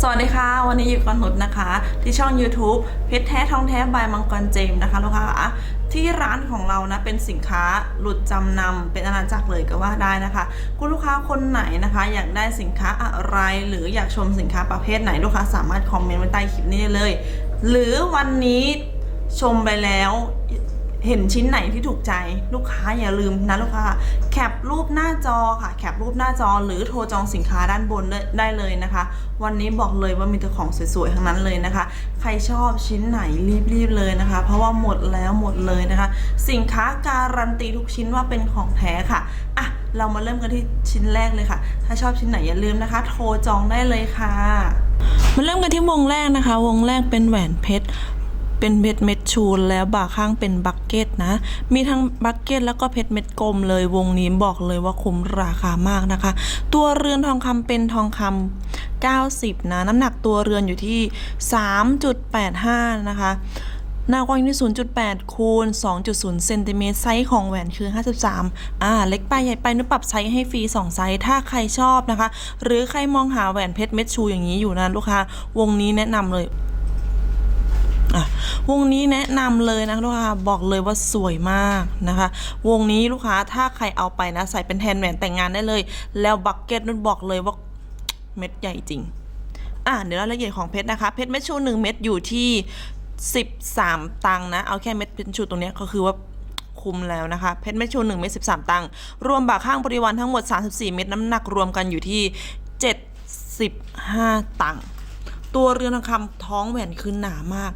สวัสดีค่ะ วันนี้อยู่กับนุชนะคะ ที่ช่อง YouTube เพชรแท้ทองแท้บายมังกรเจมส์นะคะลูกค้าที่ร้านของเรานะเป็นสินค้าหลุดจำนำเป็นอาณาจักรเลยก็ว่าได้นะคะ คุณลูกค้าคนไหนนะคะ อยากได้สินค้าอะไร หรืออยากชมสินค้าประเภทไหนลูกค้าสามารถคอมเมนต์ไว้ใต้คลิปนี้ได้เลย หรือวันนี้ชมไปแล้ว เห็นชิ้นไหนที่ถูกใจลูกค้าอย่าลืมนะลูกค้าแคปรูปหน้าจอค่ะแคปรูปหน้าจอหรือโทรจองสินค้าด้านบนได้เลยนะคะ วันนี้บอกเลยว่ามีแต่ของสวยๆทั้งนั้นเลยนะคะ ใครชอบชิ้นไหนรีบๆเลยนะคะ เพราะว่าหมดแล้วหมดเลยนะคะ สินค้าการันตีทุกชิ้นว่าเป็นของแท้ค่ะอะเรามาเริ่มกันที่ชิ้นแรกเลยค่ะ ถ้าชอบชิ้นไหนอย่าลืมนะคะ โทรจองได้เลยค่ะมาเริ่มกันที่วงแรกนะคะ วงแรกเป็นแหวนเพชร เป็นเพชรเม็ดชูนแล้วบ่าข้างเป็นบักเก็ตนะ มีทั้งบักเก็ตแล้วก็เพชรเม็ดกลมเลยวงนี้บอกเลยว่าคุ้มราคามากนะคะ ตัวเรือนทองคำเป็นทองคำ90 นะ น้ำหนักตัวเรือนอยู่ที่ 3.85 นะคะหน้ากว้างอยู่ที่ 0.8 คูณ 2.0 เซนติเมตร ไซส์ของแหวนคือ 53 อ่า เล็กไปใหญ่ไปนุกปรับไซส์ให้ฟรี 2 ไซส์ ถ้าใครชอบนะคะ หรือใครมองหาแหวนเพชรเม็ดชูอย่างนี้อยู่นะลูกค้า วงนี้แนะนำเลย อะวงนี้แนะนำเลยนะลูกค้าบอกเลยว่าสวยมากนะคะ วงนี้ลูกค้าถ้าใครเอาไปนะ ใส่เป็นแทนแหวนแต่งงานได้เลย แล้วบักเก็ตนุ่นบอกเลยว่าเม็ดใหญ่จริง อะเดี๋ยวรายละเอียดของเพชรนะคะ เพชรเม็ดชูหนึ่งเม็ดอยู่ที่13ตังค์นะ เอาแค่เม็ดเพชรชูตรงนี้ก็คือว่าคุ้มแล้วนะคะ เพชรเม็ดชู1เม็ด13ตังค์รวมบาข้างบริวารทั้งหมด34เม็ดน้ำหนักรวมกันอยู่ที่75ตังค์ตัวเรือนทองคำท้องแหวนคือหนามาก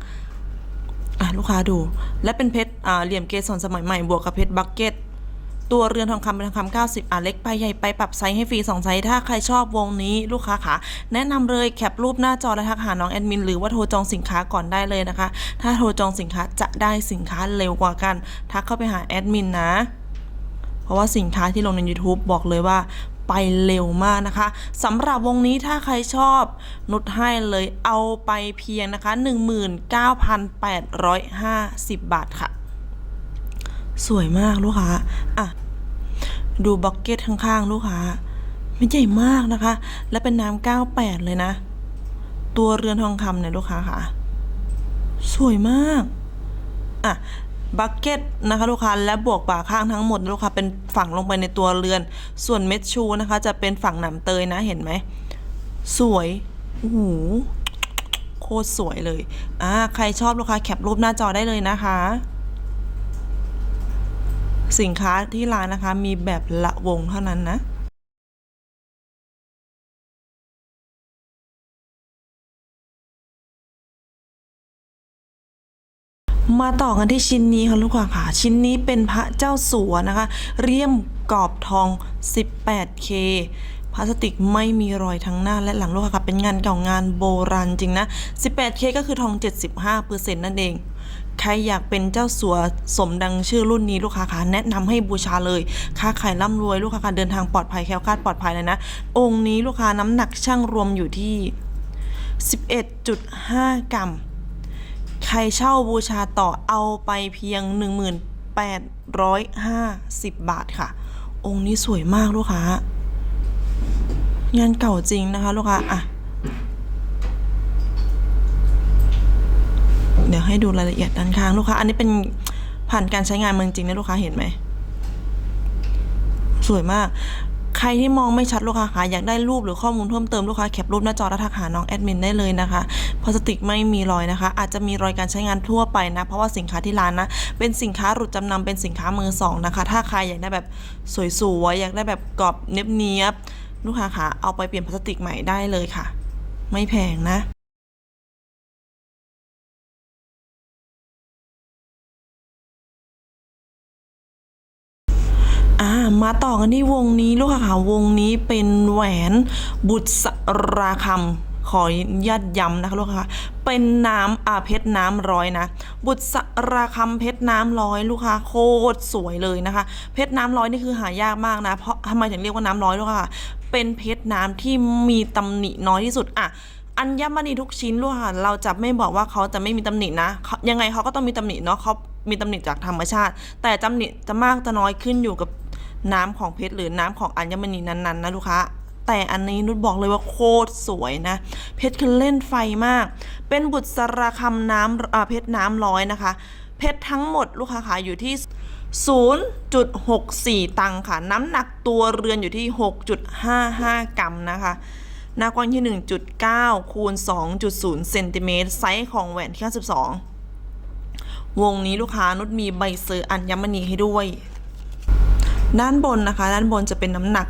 อะลูกค้าดู และเป็นเพชรอ่าเหลี่ยมเกสรสมัยใหม่บวกกับเพชรบักเก็ตตัวเรือนทองคำเป็นทองคำ90 อะเล็กไปใหญ่ไปปรับไซส์ให้ฟรี2ไซส์ถ้าใครชอบวงนี้ลูกค้าค่ะแนะนำเลยแคปรูปหน้าจอและทักหาน้องแอดมินหรือว่าโทรจองสินค้าก่อนได้เลยนะคะ ถ้าโทรจองสินค้าจะได้สินค้าเร็วกว่ากัน ทักเข้าไปหาแอดมินนะ เพราะว่าสินค้าที่ลงใน YouTube บอกเลยว่า ไปเร็วมากนะคะสำหรับวงนี้ถ้าใครชอบ นุดให้เลยเอาไปเพียงนะคะ 19,850 บาทค่ะ สวยมากลูกค้าอะ ดูบ็อกเก็ตข้างๆ ลูกค้าไม่ใหญ่มากนะคะ และเป็นน้ำ98 เลยนะ ตัวเรือนทองคำเนี่ยลูกค้าค่ะ สวยมาก อะ บักเก็ตนะคะลูกค้าและบวกบ่าข้างทั้งหมดลูกค้าเป็นฝังลงไปในตัวเรือน ส่วนเม็ดชูนะคะ จะเป็นฝั่งหนำเตยนะเห็นไหม สวยโอ้โหโคตรสวยเลยอ่าใครชอบลูกค้าแคปรูปหน้าจอได้เลยนะคะ สินค้าที่ร้านนะคะมีแบบละวงเท่านั้นนะ มาต่อกันที่ชิ้นนี้ค่ะลูกค้าค่ะ ชิ้นนี้เป็นพระเจ้าสัวนะคะ เรียมกรอบทอง 18K พลาสติกไม่มีรอยทั้งหน้าและหลังลูกค้าค่ะ เป็นงานเก่างานโบราณจริงนะ 18K ก็คือทอง 75%นั่นเอง ใครอยากเป็นเจ้าสัวสมดังชื่อรุ่นนี้ลูกค้าค่ะแนะนำให้บูชาเลย ค้าขายร่ำรวยลูกค้าค่ะเดินทางปลอดภัยแคล้วคลาดปลอดภัยเลยนะ องค์นี้ลูกค้าน้ำหนักช่างรวมอยู่ที่ 11.5 กรัม ใครเช่าบูชาต่อเอาไปเพียง 1850 บาทค่ะ องค์นี้สวยมากลูกค้างานเก่าจริงนะคะลูกค้าอะเดี๋ยวให้ดูรายละเอียดด้านข้างลูกค้า อันนี้เป็นผ่านการใช้งานเมืองจริงนะลูกค้าเห็นไหม สวยมาก ใครที่มองไม่ชัดลูกค้าคะอยากได้รูปหรือข้อมูลเพิ่มเติมลูกค้าแคปรูปหน้าจอแล้วทักหาน้องแอดมินได้เลยนะคะพลาสติกไม่มีรอยนะคะ อาจจะมีรอยการใช้งานทั่วไปนะ เพราะว่าสินค้าที่ร้านนะ เป็นสินค้าหลุดจำนำเป็นสินค้ามือสองนะคะ ถ้าใครอยากได้แบบสวยๆอยากได้แบบกรอบเนียบๆลูกค้าคะเอาไปเปลี่ยนพลาสติกใหม่ได้เลยค่ะ ไม่แพงนะ มาต่อกันที่วงนี้ลูกค้าค่ะวงนี้เป็นแหวนบุตรราคำขอยัดย้ำนะคะลูกค้าค่ะเป็นน้ำอาเพชรน้ำร้อยนะ บุตรราคำเพชรน้ำร้อยลูกค้าโคตรสวยเลยนะคะ เพชรน้ำร้อยนี่คือหายากมากนะ เพราะทำไมถึงเรียกว่าน้ำร้อยลูกค้าค่ะเป็นเพชรน้ำที่มีตำหนิน้อยที่สุดอะอัญมณีทุกชิ้นลูกค่ะเราจะไม่บอกว่าเขาจะไม่มีตำหนินะยังไงเขาก็ต้องมีตำหนิเนาะเขามีตำหนิจากธรรมชาติ แต่ตำหนิจะมากจะน้อยขึ้นอยู่กับ น้ำของเพชรหรือน้ำของอัญมณีนั้นๆนะลูกค้าแต่อันนี้นุชบอกเลยว่าโคตรสวยนะ เพชรคือเล่นไฟมาก เป็นบุษรสาคำน้ำเพชรน้ำร้อยนะคะ เพชรทั้งหมดลูกค้าขายอยู่ที่ 0.64 ตังค์ค่ะ น้ำหนักตัวเรือนอยู่ที่ 6.55 กรัมนะคะหน้ากว้างที่ 1.9 คูณ 2.0 เซนติเมตรไซส์ของแหวนที่ 52 วงนี้ลูกค้านุชมีใบเซอร์อัญมณีให้ด้วย ด้านบนนะคะ ด้านบนจะเป็นน้ำหนัก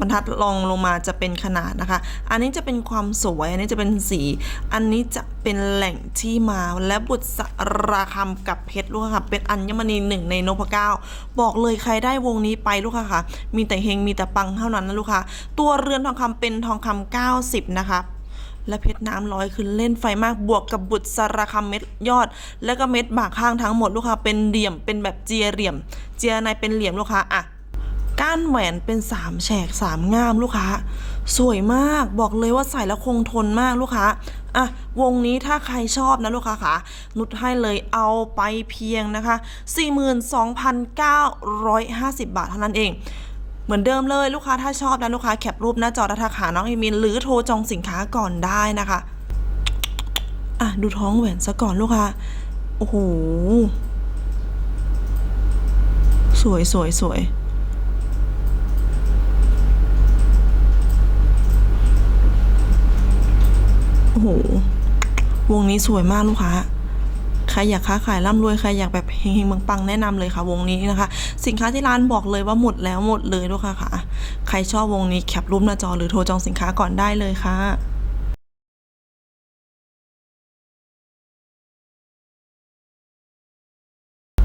บรรทัดรองลงมาจะเป็นขนาดนะคะ อันนี้จะเป็นความสวย อันนี้จะเป็นสี อันนี้จะเป็นแหล่งที่มาและบุตรสราคำกับเพชรลูกค่ะ เป็นอัญมณีหนึ่งในนพเก้า บอกเลยใครได้วงนี้ไปลูกค้าค่ะ มีแต่เฮงมีแต่ปังเท่านั้นนะลูกค้าตัวเรือนทองคำเป็นทองคำ90 นะคะ และเพชรน้ำร้อยคือเล่นไฟมากบวกกับบุตรสารคำเม็ดยอด แล้วก็เม็ดบากข้างทั้งหมดลูกค้าเป็นเหลี่ยมเป็นแบบเจียเหลี่ยม เจียในเป็นเหลี่ยมลูกค้าอะก้านแหวนเป็นสามแฉกสามง่ามลูกค้า สวยมากบอกเลยว่าใส่แล้วคงทนมากลูกค้าอะวงนี้ถ้าใครชอบนะลูกค้าค่ะนุดให้เลยเอาไปเพียงนะคะ 42,950 บาทเท่านั้นเอง เหมือนเดิมเลยลูกค้าถ้าชอบนะลูกค้าแคปรูปหน้าจอและทักหาน้องเอมิน หรือโทรจองสินค้าก่อนได้นะคะ อะ ดูท้องแหวนซะก่อนลูกค้า โอ้โห สวยสวยสวยโอ้โห วงนี้สวยมากลูกค้า รอยากค้าขายร่ำรวยใครอยากแบบเฮงๆปังๆแนะนำเลยค่ะวงนี้นะคะ สินค้าที่ร้านบอกเลยว่าหมดแล้วหมดเลยลูกค้าค่ะ ใครชอบวงนี้แคปรูปหน้าจอหรือโทรจองสินค้าก่อนได้เลยค่ะ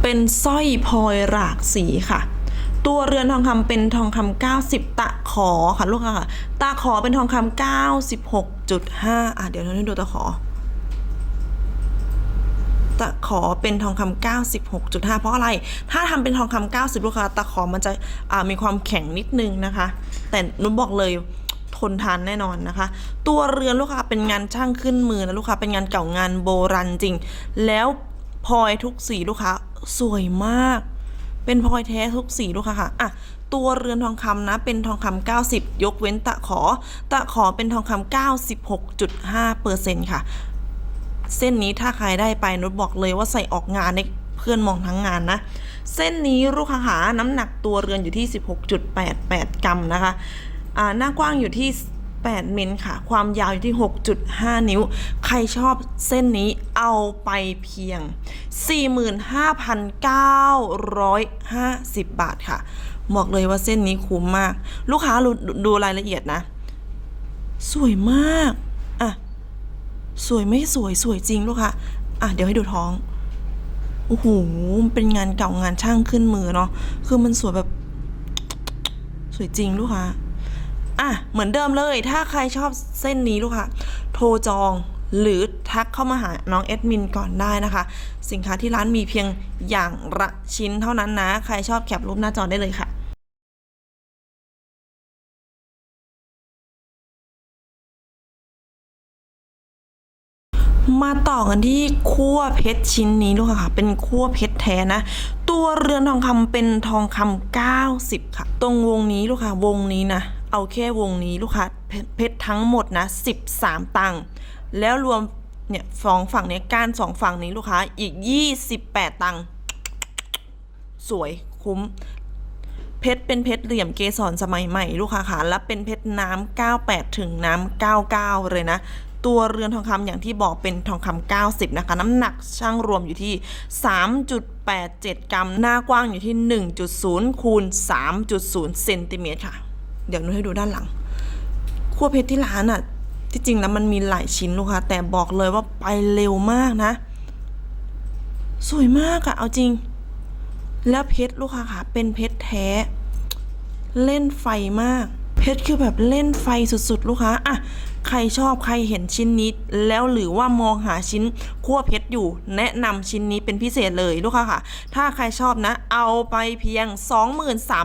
เป็นสร้อยพลอยหลากสีค่ะ ตัวเรือนทองคำเป็นทองคำ90 ตะขอค่ะลูกค้าค่ะ ตะขอเป็นทองคำ96.5อะเดี๋ยวเราดูตะขอะขอเป็นทองคำ96.5 เพราะอะไร ถ้าทำเป็นทองคำ90 ลูกค้าตะขอมันจะมีความแข็งนิดนึงนะคะ แต่นุ้บอกเลยทนทานแน่นอนนะคะ ตัวเรือนลูกค้าเป็นงานช่างขึ้นมือนะลูกค้าเป็นงานเก่างานโบราณจริง แล้วพลอยทุกสีลูกค้าสวยมาก เป็นพลอยแท้ทุกสีลูกค้าค่ะอะตัวเรือนทองคำนะเป็นทองคำ90 ยกเว้นตะขอ ตะขอเป็นทองคำ96.5เปอร์เซ็นต์ค่ะ เส้นนี้ถ้าใครได้ไปนุชบอกเลยว่าใส่ออกงานในเพื่อนมองทั้งงานนะ เส้นนี้ลูกค้าหาน้ำหนักตัวเรือนอยู่ที่ 16.88 กรัมนะคะอ่าหน้ากว้างอยู่ที่ 8 เมิลค่ะ ความยาวอยู่ที่ 6.5 นิ้ว ใครชอบเส้นนี้เอาไปเพียง 45,950 บาทค่ะ บอกเลยว่าเส้นนี้คุ้มมาก ลูกค้าดูดูรายละเอียดนะ สวยมาก สวยไม่สวยสวยจริงลูกค้าอะเดี๋ยวให้ดูท้องโอ้โหเป็นงานเก่างานช่างขึ้นมือเนาะคือมันสวยแบบ สวยจริงลูกค้าอะเหมือนเดิมเลย ถ้าใครชอบเส้นนี้ลูกค้าโทรจองหรือทักเข้ามาหาน้องแอดมินก่อนได้นะคะ สินค้าที่ร้านมีเพียงอย่างละชิ้นเท่านั้นนะ ใครชอบแคปรูปหน้าจอได้เลยค่ะ มาต่อกันที่คั่วเพชรชิ้นนี้ลูกค่ะ เป็นคั่วเพชรแท้นะ ตัวเรือนทองคำเป็นทองคำ90 ค่ะ ตรงวงนี้ลูกค้าวงนี้นะ เอาแค่วงนี้ลูกค้าเพชรทั้งหมดนะ 13 ตังค์ แล้วรวมเนี่ยสองฝั่งเนี้ยก้านสองฝั่งนี้ลูกค้าอีก 28 ตังค์ สวยคุ้มเพชรเป็นเพชรเหลี่ยมเกสรสมัยใหม่ลูกค้าค่ะและเป็นเพชรน้ำ98 ถึงน้ำ99 เลยนะ ตัวเรือนทองคำอย่างที่บอกเป็นทองคำ90 นะคะ น้ำหนักช่างรวมอยู่ที่ 3.87 กรัม หน้ากว้างอยู่ที่ 1.0 คูณ 3.0 เซนติเมตรค่ะ เดี๋ยวนุ้ยให้ดูด้านหลังขั้วเพชรที่ร้านอะ ที่จริงแล้วมันมีหลายชิ้นลูกค้าแต่บอกเลยว่าไปเร็วมากนะ สวยมากอะเอาจริง แล้วเพชรลูกค้าค่ะ เป็นเพชรแท้ เล่นไฟมาก เพชรคือแบบเล่นไฟสุดๆ ลูกค้าอะ ใครชอบใครเห็นชิ้นนี้ แล้วหรือว่ามองหาชิ้นขั้วเพชรอยู่ แนะนำชิ้นนี้เป็นพิเศษเลยลูกค้าค่ะ ถ้าใครชอบนะ เอาไปเพียง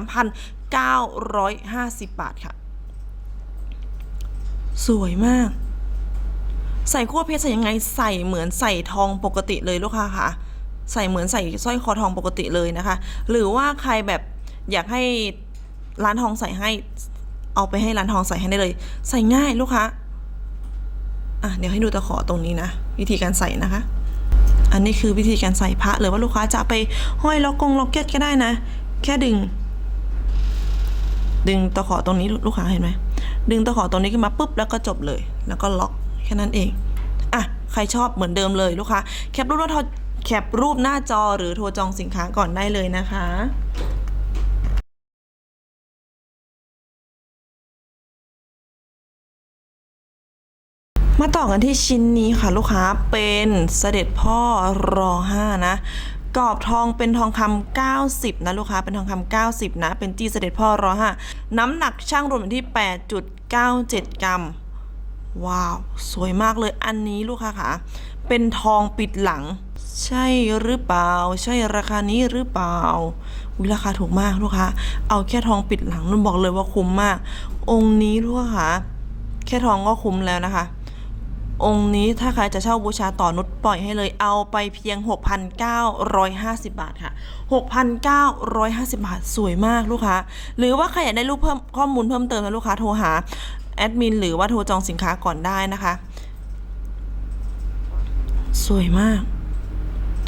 23,950 บาทค่ะ สวยมาก ใส่ขั้วเพชรใส่ยังไงใส่เหมือนใส่ทองปกติเลยลูกค้าค่ะใส่เหมือนใส่สร้อยคอทองปกติเลยนะคะ หรือว่าใครแบบอยากให้ร้านทองใส่ให้ เอาไปให้ร้านทองใส่ให้ได้เลย ใส่ง่ายลูกค้า อะเดี๋ยวให้ดูตะขอตรงนี้นะ วิธีการใส่นะคะ อันนี้คือวิธีการใส่พระหรือว่าลูกค้าจะไปห้อยล็อกกงล็อกเก็ตก็ได้นะ แค่ดึง ดึงตะขอตรงนี้ลูกค้าเห็นไหมดึงตะขอตรงนี้ขึ้นมาปุ๊บแล้วก็จบเลย แล้วก็ล็อกแค่นั้นเองอะใครชอบเหมือนเดิมเลยลูกค้าแคปรูปแล้วโทรแคปรูปหน้าจอหรือโทรจองสินค้าก่อนได้เลยนะคะ มาต่อกันที่ชิ้นนี้ค่ะลูกค้าเป็นเสด็จพ่อรอห้านะกรอบทองเป็นทองคำ90 นะลูกค้าเป็นทองคำ90 นะ เป็นจี้เสด็จพ่อรอห้าน้ำหนักช่างรวมอยู่ที่ 8.97 กรัม ว้าว สวยมากเลยอันนี้ลูกค้าค่ะ เป็นทองปิดหลัง ใช่หรือเปล่า ใช่ราคานี้หรือเปล่าวิราคาถูกมากลูกค้า เอาแค่ทองปิดหลังนุ่นบอกเลยว่าคุ้มมาก องค์นี้ลูกค้าค่ะแค่ทองก็คุ้มแล้วนะคะ องค์นี้ถ้าใครจะเช่าบูชาต่อนุชปล่อยให้เลยเอาไปเพียง 6,950 บาทค่ะ 6,950 บาท สวยมากลูกค้า หรือว่าใครอยากได้รูปเพิ่มข้อมูลเพิ่มเติมนะลูกค้าโทรหาแอดมินหรือว่าโทรจองสินค้าก่อนได้นะคะ สวยมาก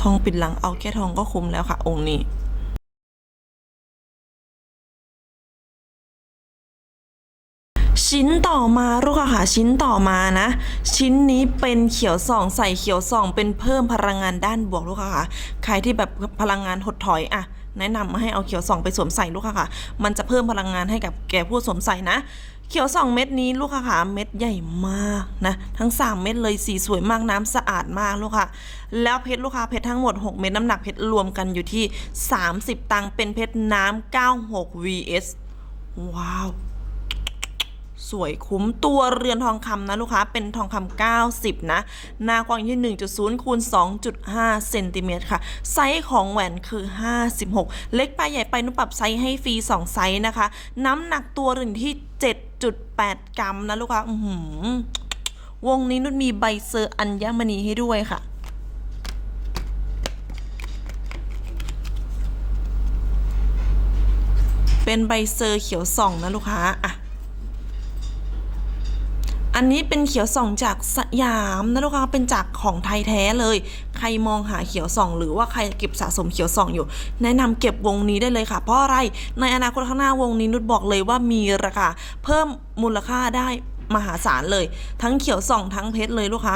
ทองปิดหลังเอาแค่ทองก็คุ้มแล้วค่ะ องค์นี้ ชิ้นต่อมาลูกค้าค่ะชิ้นต่อมานะ ชิ้นนี้เป็นเขียวส่องใส่เขียวส่อง เป็นเพิ่มพลังงานด้านบวกลูกค้าค่ะ ใครที่แบบพลังงานหดถอยอะแนะนำมาให้เอาเขียวส่องไปสวมใส่ลูกค้าค่ะ มันจะเพิ่มพลังงานให้กับแก่ผู้สวมใส่นะ เขียวส่องเม็ดนี้ลูกค้าค่ะ เม็ดใหญ่มากนะ ทั้ง 3 เม็ดเลยสีสวยมากน้ำสะอาดมากลูกค้าแล้วเพชรลูกค้าเพชรทั้งหมด 6 เม็ดน้ำหนักเพชรรวมกันอยู่ที่ 30 ตังค์เป็นเพชรน้ำ96 vs ว้าว สวยคุ้มตัวเรือนทองคำนะลูกค้าเป็นทองคำ90 นะ หน้ากว้างที่ 1.0คูณ2.5เซนติเมตรค่ะ ไซส์ของแหวนคือ 56 เล็กไปใหญ่ไปนุปรับไซส์ให้ฟรี 2 ไซส์นะคะ น้ำหนักตัวหนึ่งที่ 7.8 กรัมนะลูกค้าหือวงนี้นุชมีใบเซอร์อัญมณีให้ด้วยค่ะเป็นใบเซอร์เขียวส่องนะลูกค้า อะ อันนี้เป็นเขียวส่องจากสยามนะลูกค้าเป็นจากของไทยแท้เลย ใครมองหาเขียวส่อง หรือว่าใครเก็บสะสมเขียวส่องอยู่ แนะนำเก็บวงนี้ได้เลยค่ะ เพราะอะไร ในอนาคตข้างหน้าวงนี้นุชบอกเลยว่ามีราคาเพิ่มมูลค่าได้มหาศาลเลย ทั้งเขียวส่องทั้งเพชรเลยลูกค้า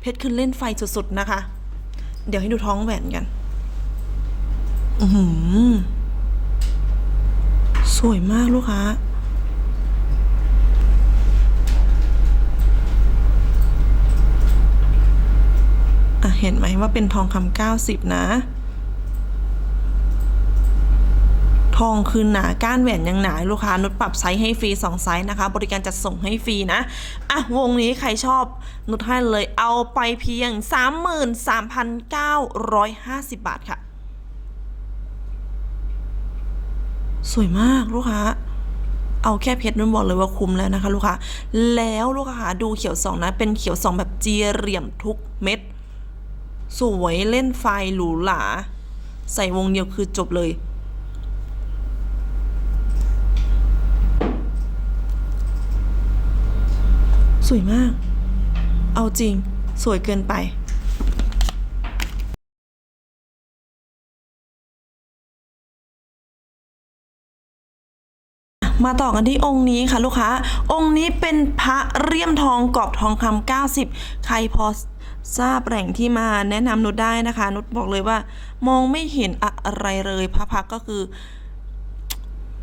เพชรคือเล่นไฟสุดๆนะคะ เดี๋ยวให้ดูท้องแหวนกัน อือหือสวยมากลูกค้า เห็นไหมว่าเป็นทองคำ90นะ ทองคือหนาก้านแหวนยังหนาลูกค้านุชปรับไซส์ให้ฟรี2ไซส์นะคะ บริการจัดส่งให้ฟรีนะ อะ วงนี้ใครชอบนุชให้เลยเอาไปเพียง 33,950 บาทค่ะ สวยมากลูกค้าเอาแค่เพชรนุ่นบอกเลยว่าคุ้มแล้วนะคะ ลูกค้า แล้วลูกค้าดูเขียวสองนะ เป็นเขียวสองแบบเจียเหลี่ยมทุกเม็ด สวยเล่นไฟหรูหรา ใส่วงเดียวคือจบเลย สวยมาก เอาจริง สวยเกินไป มาต่อกันที่องค์นี้ค่ะลูกค้า องค์นี้เป็นพระเลี่ยมทองกรอบทองคำ90 ใครพอทราบแหล่งที่มาแนะนำนุชได้นะคะ นุชบอกเลยว่า มองไม่เห็นอะไรเลยพระพักก็คือ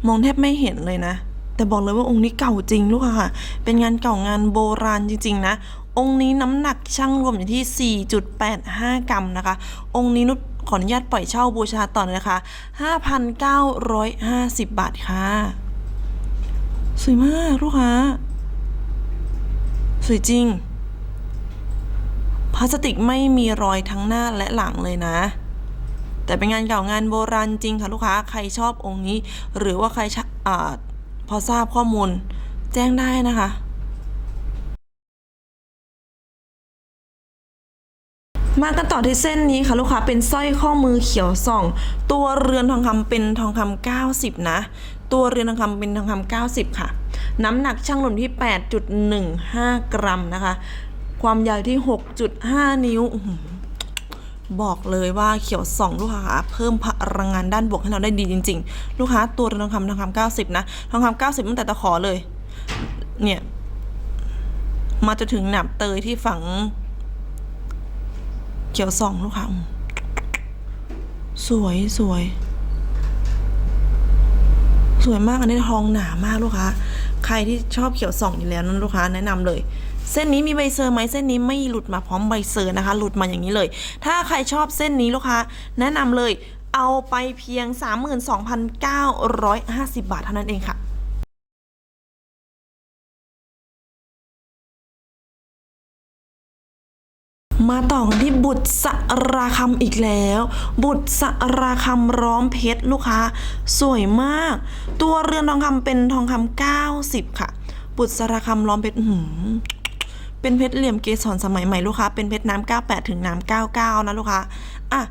มองแทบไม่เห็นเลยนะ แต่บอกเลยว่าองค์นี้เก่าจริงลูกค่ะ เป็นงานเก่างานโบราณจริง ๆ นะ องค์นี้น้ำหนักช่างรวมอยู่ที่ 4.85 กรัมนะคะ องค์นี้นุชขออนุญาตปล่อยเช่าบูชาต่อนะคะ 5,950 บาทค่ะ สวยมากลูกค้า สวยจริง พลาสติกไม่มีรอยทั้งหน้าและหลังเลยนะ แต่เป็นงานเก่างานโบราณจริงค่ะลูกค้า ใครชอบองค์นี้ หรือว่าใครอพอทราบข้อมูล แจ้งได้นะคะมากันต่อที่เส้นนี้ค่ะลูกค้าเป็นสร้อยข้อมือเขียวส่อง ตัวเรือนทองคำเป็นทองคำ90 นะ ตัวเรือนทองคำเป็นทองคำ90 ค่ะ น้ำหนักช่างหล่นที่ 8.15 กรัมนะคะ ความยาวที่ 6.5 นิ้วบอกเลยว่าเขียวสองลูกค้าค่ะเพิ่มพลังงานด้านบวกให้เราได้ดีจริง ๆ ลูกค้าตัวเรือนทองคำทองคำ90นะทองคำ90ตั้งแต่ตะขอเลย เนี่ย มาจะถึงหนับเตยที่ฝัง เขียวสองลูกค้าสวยสวย สวยมากอันนี้ทองหนามากลูกค้า ใครที่ชอบเขียวส่องอยู่แล้วนั้นลูกค้าแนะนำเลย เส้นนี้มีใบเซอร์ไหมเส้นนี้ไม่หลุดมาพร้อมใบเซอร์นะคะ หลุดมาอย่างนี้เลย ถ้าใครชอบเส้นนี้ลูกค้า แนะนำเลยเอาไปเพียง 32,950 บาทเท่านั้นเองค่ะ มาต่อกันที่บุตรสราคำอีกแล้ว บุตรสราคำร้อมเพชรลูกค้า สวยมาก ตัวเรือนทองคำเป็นทองคำ90 ค่ะ บุตรสราคำล้อมเพชรหือเป็นเพชรเหลี่ยมเกสรสมัยใหม่ลูกค้า เป็นเพชรน้ำ98 ถึงน้ำ99 นะลูกค้า อะ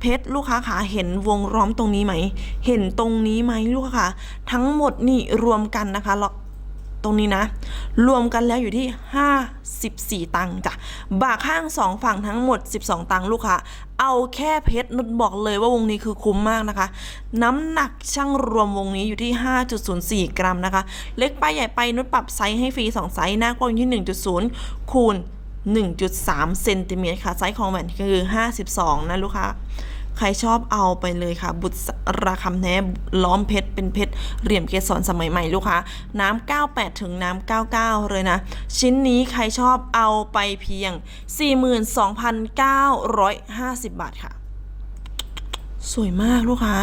เพชรลูกค้าขาเห็นวงล้อมตรงนี้ไหม เห็นตรงนี้ไหมลูกค้าขาทั้งหมดนี่รวมกันนะคะ ตรงนี้นะ รวมกันแล้วอยู่ที่ 54 ตังค์จ้ะบาข้างสองฝั่งทั้งหมด 12 ตังค์ลูกค้าเอาแค่เพชรนุชบอกเลยว่าวงนี้คือคุ้มมากนะคะ น้ำหนักช่างรวมวงนี้อยู่ที่ 5.04 กรัมนะคะ เล็กไปใหญ่ไปนุชปรับไซส์ให้ฟรี 2 ไซส์หน้ากว้างอยู่ที่ 1.0 คูณ1.3 เซนติเมตรค่ะ ไซส์ของแหวนคือ 52 นะลูกค้า ใครชอบเอาไปเลยค่ะ บุตรราคำแท้ล้อมเพชรเป็นเพชรเหลี่ยมเกสรสมัยใหม่ลูกค้าน้ำ98 ถึงน้ำ99 เลยนะ ชิ้นนี้ใครชอบเอาไปเพียง 42,950 บาทค่ะ สวยมากลูกค้า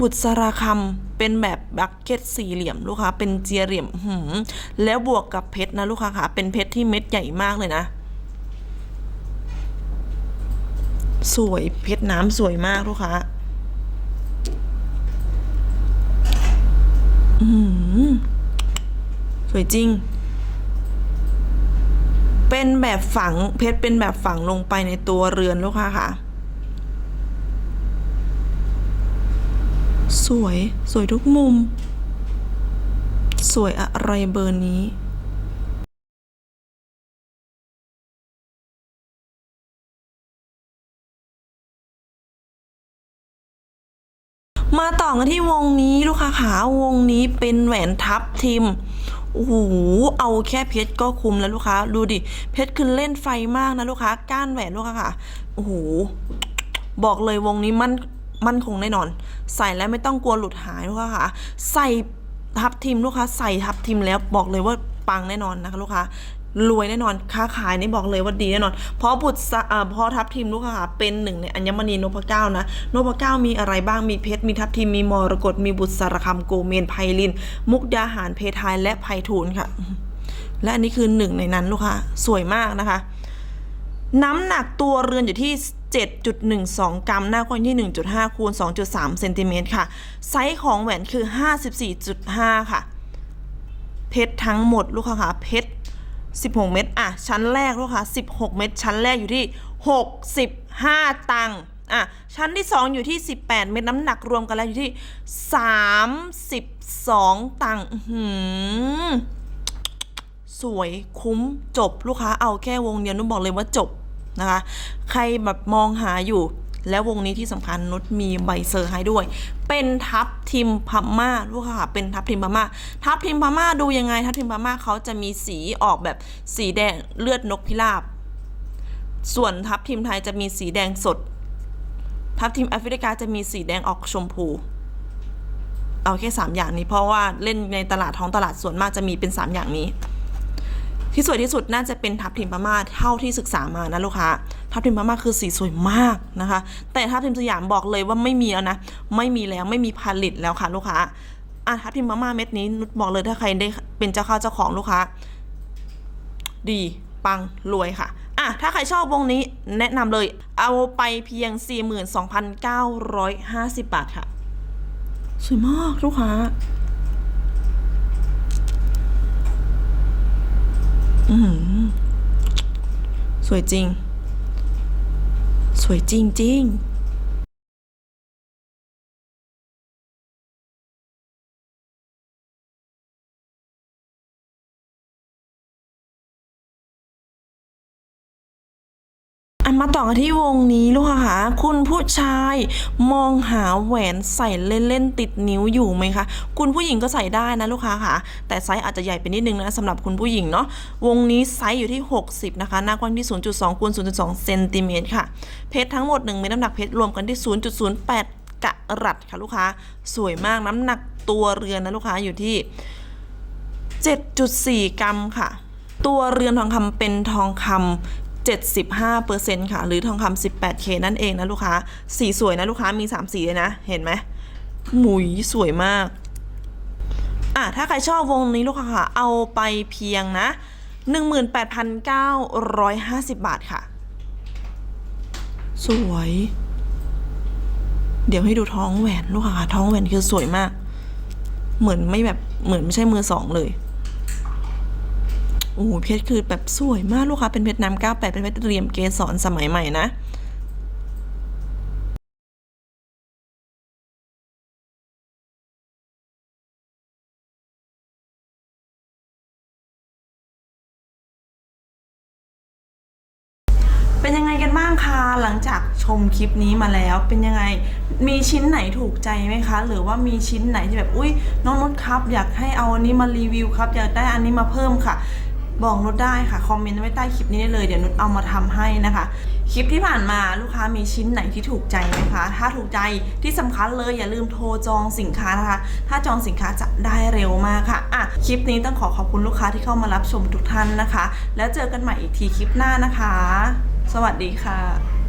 บุตรสราคำเป็นแบบบักเก็ตสี่เหลี่ยมลูกค้าเป็นเจียเหลี่ยมหือแล้วบวกกับเพชรนะลูกค้าค่ะเป็นเพชรที่เม็ดใหญ่มากเลยนะ สวยเพชรน้ำสวยมากลูกค้าสวยจริง เป็นแบบฝังเพชรเป็นแบบฝังลงไปในตัวเรือนลูกค้าค่ะ สวยสวยทุกมุม สวยอะไรเบอร์นี้ มาต่อกันที่วงนี้ลูกค้าขาวงนี้เป็นแหวนทับทิมโอ้โหเอาแค่เพชรก็คุ้มแล้วลูกค้า ดูดิ เพชรคือเล่นไฟมากนะลูกค้า ก้านแหวนลูกค้าค่ะ โอ้โห บอกเลยวงนี้มันมันคงแน่นอน ใส่แล้วไม่ต้องกลัวหลุดหายลูกค้าค่ะ ใส่ทับทิมลูกค้า ใส่ทับทิมแล้วบอกเลยว่าปังแน่นอนนะคะลูกค้า รวยแน่นอนค้าขายนี่บอกเลยว่าดีแน่นอน เพราะบุตรสะอ่าเพราะทับทิมลูกค้าเป็นหนึ่งในอัญมณีนพเก้านะนพเก้ามีอะไรบ้างมีเพชรมีทับทิมมีมรกตมีบุตรสารคำโกเมนไพลิน มุกดาหารเพทายและไพฑูรย์ค่ะ และอันนี้คือหนึ่งในนั้นลูกค้าสวยมากนะคะ น้ำหนักตัวเรือนอยู่ที่7.12 กรัม หน้ากว้างที่ 1.5 คูณ 2.3 เซนติเมตรค่ะ ไซส์ของแหวนคือ 54.5 ค่ะ เพชรทั้งหมดลูกค้าค่ะ เพชร 16 เม็ดอะ ชั้นแรกลูกค้า16 เม็ดชั้นแรกอยู่ที่ 65 ตังค์อะ ชั้นที่ 2 อยู่ที่ 18 เม็ดน้ำหนักรวมกันแล้วอยู่ที่ 32 ตังค์หือสวยคุ้มจบลูกค้าเอาแค่วงเดียวนุชบอกเลยว่าจบนะคะ ใครแบบมองหาอยู่ แล้ววงนี้ที่สำคัญนุชมีใบเซอร์ให้ด้วย เป็นทับทิมพม่าลูกค้าค่ะเป็นทับทิมพม่าทับทิมพม่าดูยังไง ทับทิมพม่าเขาจะมีสีออกแบบสีแดงเลือดนกพิราบ ส่วนทับทิมไทยจะมีสีแดงสด ทับทิมแอฟริกาจะมีสีแดงออกชมพูเอาแค่3อย่างนี้เพราะว่าเล่นในตลาดท้องตลาดส่วนมากจะมีเป็น 3 อย่างนี้ ที่สวยที่สุดน่าจะเป็นทับทิมพม่าเท่าที่ศึกษามานะลูกค้าทับทิมพม่าคือสีสวยมากนะคะ แต่ทับทิมสยามบอกเลยว่าไม่มีแล้วนะ ไม่มีแล้วไม่มีผลิตแล้วค่ะลูกค้าอะทับทิมพม่าเม็ดนี้นุชบอกเลยถ้าใครได้เป็นเจ้าข้าเจ้าของลูกค้า ดีปังรวยค่ะอะถ้าใครชอบวงนี้แนะนำเลย เอาไปเพียง 42,950 บาทค่ะ สวยมากลูกค้า อือหือ สวยจริง สวยจริงจริง มาต่อกันที่วงนี้ลูกค้าค่ะ คุณผู้ชายมองหาแหวนใส่เล่นๆติดนิ้วอยู่ไหมคะ คุณผู้หญิงก็ใส่ได้นะลูกค้าค่ะ แต่ไซส์อาจจะใหญ่ไปนิดนึงนะสำหรับคุณผู้หญิงเนาะ วงนี้ไซส์อยู่ที่ 60 นะคะ หน้ากว้างที่ 0.2คูณ0.2เซนติเมตรค่ะ เพชรทั้งหมด1เม็ดน้ำหนักเพชรรวมกันที่ 0.08กะรัตค่ะลูกค้า สวยมากน้ำหนักตัวเรือนนะลูกค้าอยู่ที่ 7.4 กรัมค่ะ ตัวเรือนทองคำเป็นทองคำ 75%ค่ะ หรือทองคำ 18K นั่นเองนะลูกค้า สีสวยนะลูกค้ามี 3 สีเลยนะ เห็นไหมหมุยสวยมาก อะ ถ้าใครชอบวงนี้ลูกค้าค่ะ เอาไปเพียงนะ 18,950 บาทค่ะ สวย เดี๋ยวให้ดูท้องแหวนลูกค้าค่ะท้องแหวนคือสวยมาก เหมือนไม่แบบเหมือนไม่ใช่มือสองเลย โอ้โหเพชรคือแบบสวยมากลูกค้าเป็นเพชรน้ำ98เป็นเพชรเรียมเกสรสมัยใหม่นะเป็นยังไงกันบ้างคะหลังจากชมคลิปนี้มาแล้วเป็นยังไงมีชิ้นไหนถูกใจไหมคะ หรือว่ามีชิ้นไหนที่แบบอุ้ยน้องนุชครับ อยากให้เอาอันนี้มารีวิวครับ อยากได้อันนี้มาเพิ่มค่ะ บอกนุชได้ค่ะ คอมเมนต์ไว้ใต้คลิปนี้ได้เลยเดี๋ยวนุชเอามาทำให้นะคะ คลิปที่ผ่านมาลูกค้ามีชิ้นไหนที่ถูกใจไหมคะ ถ้าถูกใจที่สำคัญเลยอย่าลืมโทรจองสินค้านะคะ ถ้าจองสินค้าจะได้เร็วมากค่ะอะคลิปนี้ต้องขอขอบคุณลูกค้าที่เข้ามารับชมทุกท่านนะคะ แล้วเจอกันใหม่อีกทีคลิปหน้านะคะ สวัสดีค่ะ